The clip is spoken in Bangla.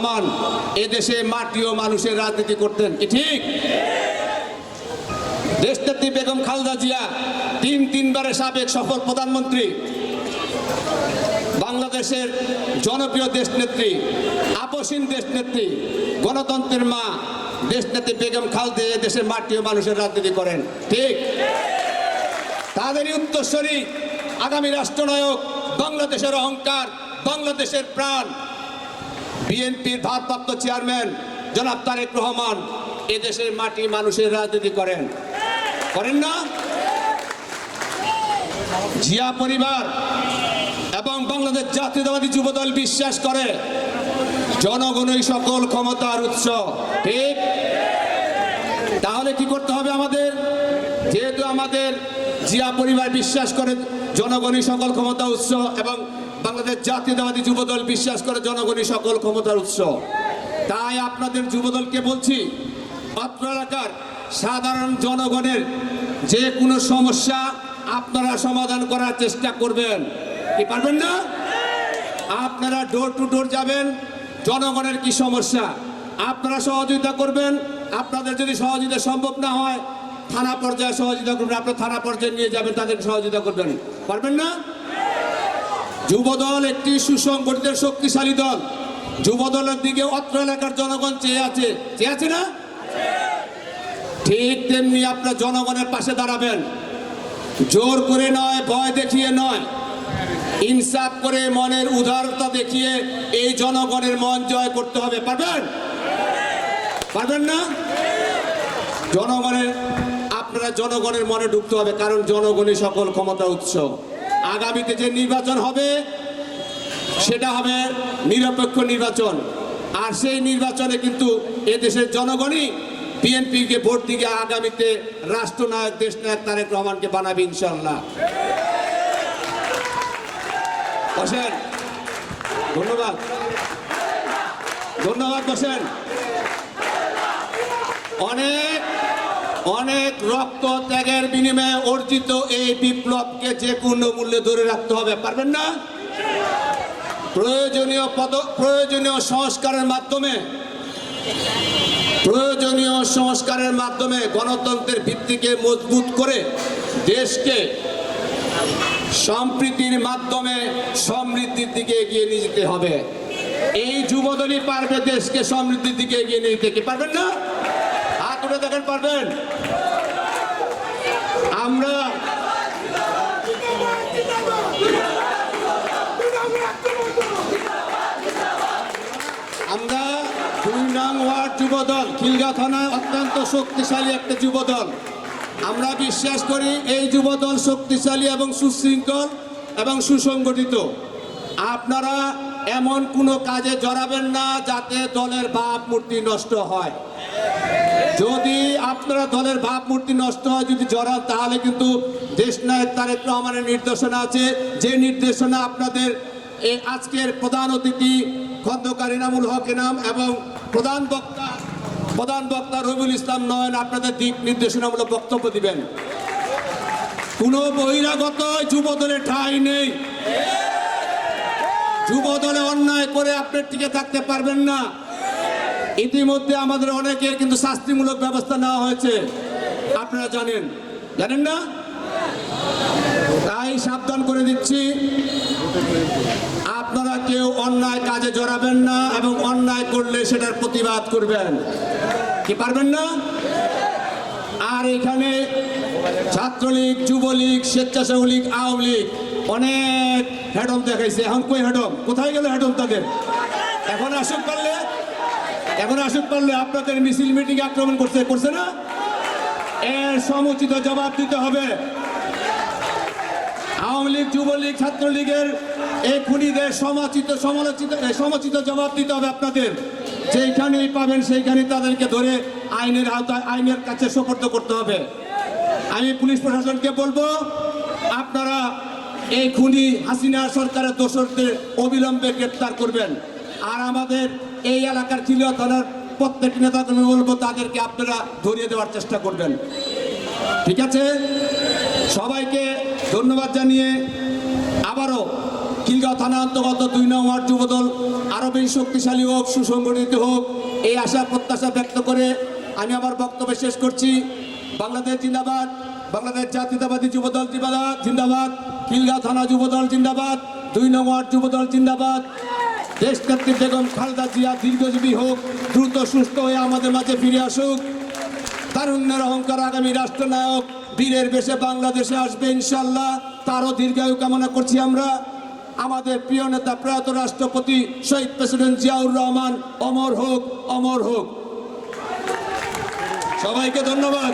রহমান, এদেশে মাটি ও মানুষের রাজনীতি করতেন। কি ঠিক? দেশনেত্রী বেগম খালেদা জিয়া তিন তিনবারের সাবেক সফল প্রধানমন্ত্রী, বাংলাদেশের জনপ্রিয় দেশনেত্রী, আপসীন দেশনেত্রী, গণতন্ত্রের মা দেশনেত্রী বেগম খালদে দেশের মাটি ও মানুষের রাজনীতি করেন। ঠিক? তাদেরই উত্তরস্বরী আগামী রাষ্ট্রনায়ক বাংলাদেশের অহংকার, বাংলাদেশের প্রাণ বিএনপির ভারপ্রাপ্ত চেয়ারম্যান জনাব তারেক রহমান এদেশের মাটি মানুষের রাজনীতি করেন। করেন না? জিয়া পরিবার এবং বাংলাদেশ জাতীয়তাবাদী যুবদল বিশ্বাস করে জনগণই সকল ক্ষমতার উৎস। ঠিক? তাহলে কি করতে হবে আমাদের? যেহেতু আমাদের জিয়া পরিবার বিশ্বাস করে জনগণই সকল ক্ষমতা উৎস এবং বাংলাদেশ জাতীয়তাবাদী যুবদল বিশ্বাস করে জনগণই সকল ক্ষমতার উৎস। তাই আপনাদের যুবদলকে বলছি অত্র এলাকার সাধারণ জনগণের যে কোনো সমস্যা আপনারা সমাধান করার চেষ্টা করবেন। কি পারবেন না? আপনারা ডোর টু ডোর যাবেন, জনগণের কি সমস্যা? আপনারা সহযোগিতা করবেন, আপনাদের যদি সহযোগিতা সম্ভব না হয়, থানা পর্যায়ে সহযোগিতা করবেন, আপনার থানা পর্যায়ে নিয়ে যাবেন, তাদের সহযোগিতা করবেন। পারবেন না? যুবদল একটি সুসংগঠিত শক্তিশালী দল। যুবদলের দিকে অত্র এলাকার জনগণ চেয়ে আছে। চেয়ে আছে না? ঠিক তেমনি আপনার জনগণের পাশে দাঁড়াবেন। জোর করে নয়, ভয় দেখিয়ে নয়। ইনসাফ করে মনের উদারতা দেখিয়ে এই জনগণের মন জয় করতে হবে। পারবেন? পারবেন না? জনগণের, আপনারা জনগণের মনে ঢুকতে হবে, কারণ জনগণই সকল ক্ষমতা উৎস। আগামীতে যে নির্বাচন হবে, সেটা হবে নিরপেক্ষ নির্বাচন। আর সেই নির্বাচনে কিন্তু এদেশের জনগণই বিএনপিকে ভোট দিকে আগামীতে রাষ্ট্রনায়ক, দেশনায়ক তারেক রহমানকে বানাবে ইনশাল্লাহ বসেন। ধন্যবাদ। ধন্যবাদ, বসেন। অনেক অনেক রক্ত ত্যাগের বিনিময়ে অর্জিত এই বিপ্লবকে যে কোনো মূল্যে ধরে রাখতে হবে, পারবেন না? প্রয়োজনীয় পদ, প্রয়োজনীয় সংস্কারের মাধ্যমে, প্রয়োজনীয় সংস্কারের মাধ্যমে গণতন্ত্রের ভিত্তিকে মজবুত করে দেশকে সম্প্রীতির মাধ্যমে সমৃদ্ধির দিকে এগিয়ে নিয়ে যেতে হবে। এই যুবদলই পারবে দেশকে সমৃদ্ধির দিকে এগিয়ে নিয়ে যেতে পারবেন না? উঠে দেখেন, পারবেন? আমরা আমরা দুই ওয়ার্ড যুবদল, খিলগা থানায় অত্যন্ত শক্তিশালী একটা যুবদল। আমরা বিশ্বাস করি এই যুবদল শক্তিশালী এবং সুশৃঙ্খল এবং সুসংগঠিত। আপনারা এমন কোনো কাজে জড়াবেন না যাতে দলের ভাব মূর্তি নষ্ট হয়। যদি আপনারা দলের ভাবমূর্তি নষ্ট হয়, যদি জড়ান তাহলে কিন্তু দেশ নায়ক তারেক রহমানের নির্দেশনা আছে। যে নির্দেশনা আপনাদের এই আজকের প্রধান অতিথি খন্দকার ইনামুল হক ইনাম এবং প্রধান বক্তা প্রধান বক্তা রবিউল ইসলাম নয়ন আপনাদের দিক নির্দেশনামূলক বক্তব্য দিবেন। কোনো বহিরাগত যুবদলে ঠাঁই নেই। যুবদলে অন্যায় করে আপনার টিকে থাকতে পারবেন না। ইতিমধ্যে আমাদের অনেকের কিন্তু শাস্তিমূলক ব্যবস্থা নেওয়া হয়েছে। আপনারা জানেন। জানেন না? তাই সাবধান করে দিচ্ছি। আপনারা কেউ অন্যায় কাজে জড়াবেন না এবং অন্যায় করলে সেটার প্রতিবাদ করবেন। কি পারবেন না? আর এখানে ছাত্রলীগ, যুবলীগ স্বেচ্ছাসেবক লীগ আওয়ামী লীগ অনেক হেডম দেখাইছে। এখন কই হেডম? কোথায় গেল হেডম তাদের? এখন আসুক পারলে। এখন আসুক পারলে আপনাদের মিছিল মিটিং আক্রমণ করছে করছে না? এর সমুচিত জবাব দিতে হবে। আওয়ামী লীগ, যুবলীগ, ছাত্রলীগের এই খুনিদের সমাচিত, সমালোচিত সমুচিত জবাব দিতে হবে আপনাদের। যেইখানেই পাবেন সেইখানেই তাদেরকে ধরে আইনের আওতায়, আইনের কাছে সোপর্দ করতে হবে। আমি পুলিশ প্রশাসনকে বলব, আপনারা এই খুনি হাসিনা সরকারের দোষরদের অবিলম্বে গ্রেপ্তার করবেন। আর আমাদের এই এলাকার চিলিয়া থানার প্রত্যেক নেতাকর্মী বলব, তাদেরকে আপনারা ধরিয়ে দেওয়ার চেষ্টা করবেন। ঠিক আছে? সবাইকে ধন্যবাদ জানিয়ে আবারও খিলগাঁও থানা অন্তর্গত দুই নং ওয়ার্ড যুবদল আরও বেশি শক্তিশালী হোক, সুসংগঠিত হোক, এই আশা প্রত্যাশা ব্যক্ত করে আমি আমার বক্তব্য শেষ করছি। বাংলাদেশ জিন্দাবাদ, বাংলাদেশ জাতীয়তাবাদী যুবদল জিন্দাবাদ জিন্দাবাদ। খিলগাঁও থানা যুবদল জিন্দাবাদ, দুই নং ওয়ার্ড যুবদল জিন্দাবাদ। দেশ নেত্রী বেগম খালেদা জিয়া দীর্ঘজীবী হোক, দ্রুত সুস্থ হয়ে আমাদের মাঝে ফিরে আসুক। তারুণ্যের অহংকার আগামী রাষ্ট্রনায়ক বীরের বেশে বাংলাদেশে আসবে ইনশাল্লাহ তারও দীর্ঘায়ু কামনা করছি আমরা। আমাদের প্রিয় নেতা প্রয়াত রাষ্ট্রপতি শহীদ প্রেসিডেন্ট জিয়াউর রহমান, অমর হোক অমর হোক। সবাইকে ধন্যবাদ।